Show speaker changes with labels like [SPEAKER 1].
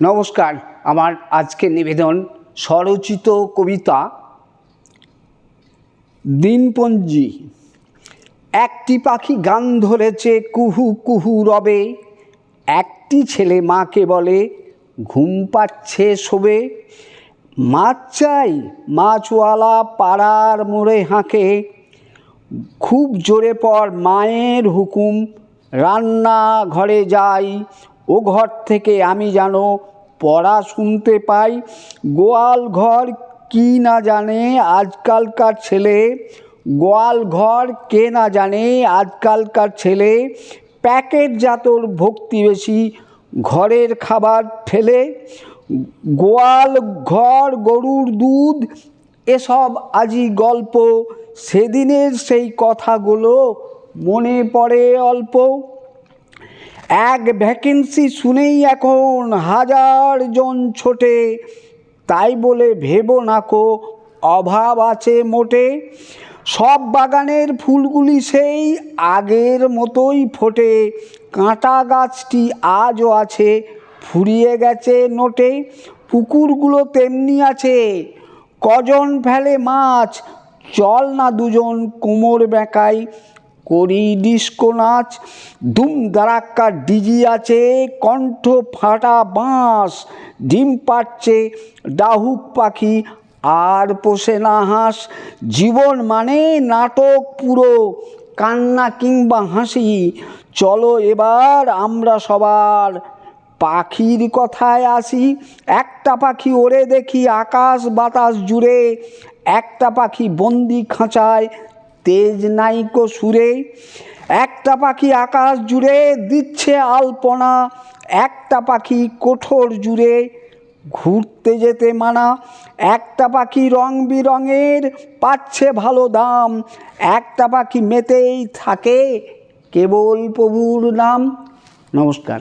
[SPEAKER 1] নমস্কার, আমার আজকের নিবেদন স্বরচিত কবিতা দিনপঞ্জি। একটি পাখি গান ধরেছে, কুহু কুহু রবে। একটি ছেলে মাকে বলে, ঘুম পাচ্ছে শোবে। মাছ চাই, মাছওয়ালা পাড়ার মোড়ে হাঁকে। খুব জোরে পর মায়ের হুকুম রান্না ঘরে যাই ও ঘর থেকে আমি যেন পড়া শুনতে পাই। গোয়াল ঘর কি না জানে আজকালকার ছেলে। গোয়াল ঘর কে না জানে আজকালকার ছেলে। প্যাকেট জাতর ভক্তি বেশি ঘরের খাবার ফেলে। গোয়াল ঘর, গরুর দুধ, এসব আজই গল্প। সেদিনের সেই কথাগুলো মনে পড়ে অল্প। এক ভ্যাকেন্সি শুনেই এখন হাজার জন ছোটে। তাই বলে ভেবো নাকো অভাব আছে মোটে। সব বাগানের ফুলগুলি সেই আগের মতোই ফোটে। কাঁটা গাছটি আজও আছে, ফুরিয়ে গেছে নোটে। পুকুরগুলো তেমনি আছে। কজন ফেলে মাছ, চল না দুজন কোমর বেঁকাই। করি ডিস্কো নাচ ধুম দারাক্কা ডিজি আছে, কণ্ঠ ফাটা বাঁশ, ডিম পাচ্ছে ডাহুক পাখি, আর পোষে না হাঁস। জীবন মানে নাটক পুরো, কান্না কিংবা হাসি। চলো এবার আমরা সবার পাখির কথায় আসি। একটা পাখি ওরে দেখি আকাশ বাতাস জুড়ে, একটা পাখি বন্দি খাঁচায় তেজ নাইকো সুরে, একটা পাখি আকাশ জুড়ে দিচ্ছে আলপনা, একটা পাখি কোঠর জুড়ে ঘুরতে যেতে মানা, একটা পাখি রং বিরঙের পাচ্ছে ভালো দাম, একটা পাখি মেতেই থাকে কেবল প্রভুর নাম। নমস্কার।